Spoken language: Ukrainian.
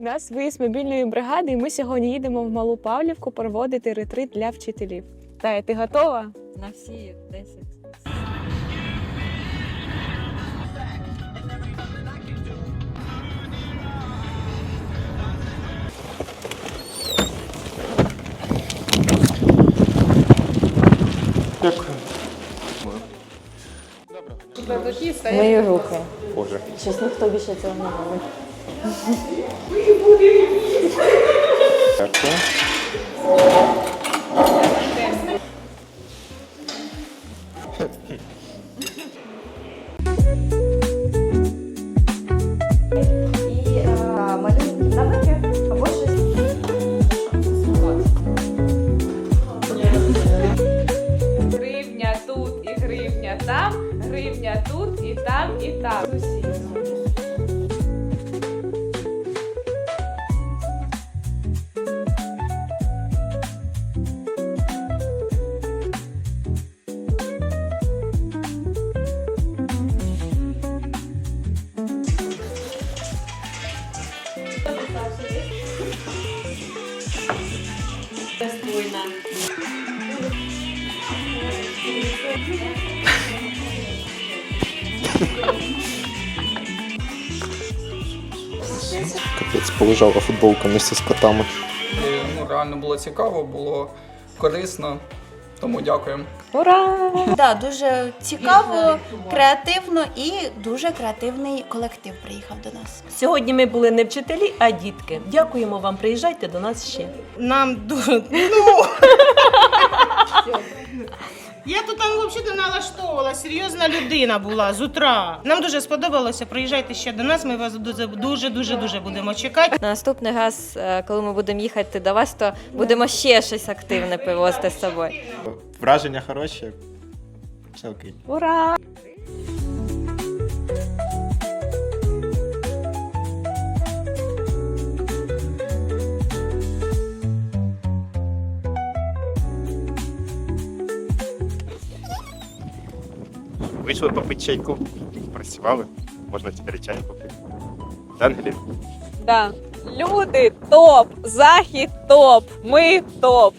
У нас виїзд мобільної бригади, і ми сьогодні їдемо в Малу Павлівку проводити ретрит для вчителів. Тая, ти готова? На всі 10. Дякую. Мої руки. Боже. Щось ніхто більше цього не робить. Дякую. Гривня тут і гривня там, гривня тут і там, і там. Капець, полежала футболка місце з котами. Ну, реально було цікаво, було корисно. Тому дякуємо. Ура! Да, дуже цікаво, креативно і дуже креативний колектив приїхав до нас. Сьогодні ми були не вчителі, а дітки. Дякуємо вам. Приїжджайте до нас ще. Нам дуже. Ну. Я тут там взагалі налаштовувала, серйозна людина була з утра. Нам дуже сподобалося. Приїжджайте ще до нас. Ми вас дуже дуже дуже дуже будемо чекати. На наступний раз, е, коли ми будемо їхати до вас, то будемо ще щось активне привозити з собою. Враження хороші. Все окей. Ура! Вийшли попити чайку. Працювали. Можна тепер чай попити. Ангелі. Да. Люди топ! Захід топ! Ми топ!